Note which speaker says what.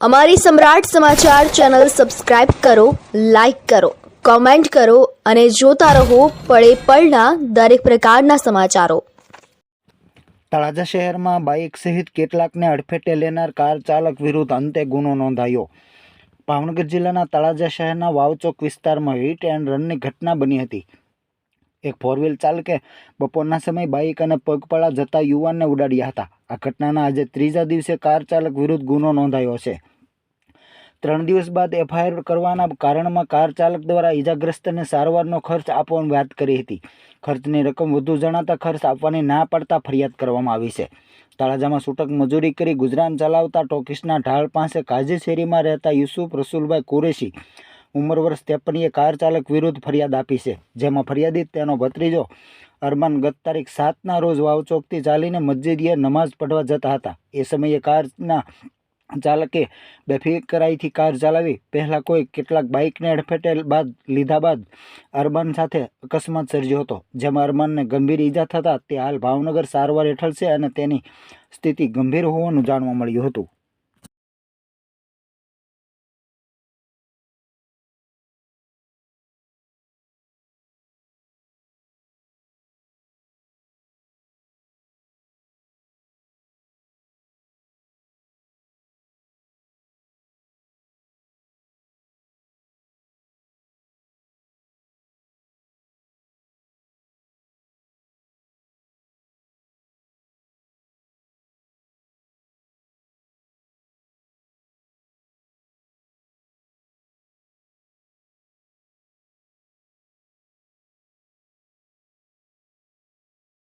Speaker 1: અમારી Samrat Samachar channel subscribe કરો, like કરો, કોમેન્ટ કરો અને જોતા રહો પળે પળના દરેક પ્રકારના સમાચારો.
Speaker 2: તળાજા શહેરમાં બાઇક સહિત કેટલાકને અડફેટે લેનાર કાર ચાલક વિરુદ્ધ અંતે ગુનો નોંધાયો. ભાવનગર જિલ્લાના તળાજા શહેરના વાવચોક વિસ્તારમાં હિટ એન્ડ રનની ઘટના બની હતી. એક ફોર વ્હીલ ચાલકે બપોરના સમયે બાઇક અને પગપાળા જતા યુવાનને ઉડાડ્યા હતા. આ ઘટનાના આજે ત્રીજા દિવસે કાર ચાલક વિરુદ્ધ ગુનો નોંધાયો છે. ત્રણ દિવસ બાદ એફઆઈઆર કરવાના કારણમાં કાર ચાલક દ્વારા ઈજાગ્રસ્તને સારવારનો ખર્ચ આપવાની વાત કરી હતી. ખર્ચની રકમ વધુ જણાતા ખર્ચ આપવાની ના પડતા ફરિયાદ કરવામાં આવી છે. તળાજામાં છૂટક મજૂરી કરી ગુજરાન ચલાવતા ટોકીસના ઢાળ પાસે કાજી શેરીમાં રહેતા યુસુફ રસુલભાઈ કુરેશી ઉંમર વર્ષ ત્રેપનીએ કાર ચાલક વિરુદ્ધ ફરિયાદ આપી છે. જેમાં ફરિયાદિત તેનો ભત્રીજો અરમાન ગત તારીખ સાતના રોજ વાવચોકથી ચાલીને મસ્જિદીએ નમાઝ પઢવા જતા હતા. એ સમયે કારના ચાલકે બેફિકરાઈથી કાર ચલાવી પહેલાં કોઈ કેટલાક બાઇકને અડફેટે બાદ લીધા બાદ અરમાન સાથે અકસ્માત સર્જ્યો હતો. જેમાં અરમાનને ગંભીર ઈજા થતાં તે હાલ ભાવનગર સારવાર હેઠળ છે અને તેની સ્થિતિ ગંભીર હોવાનું જાણવા મળ્યું હતું.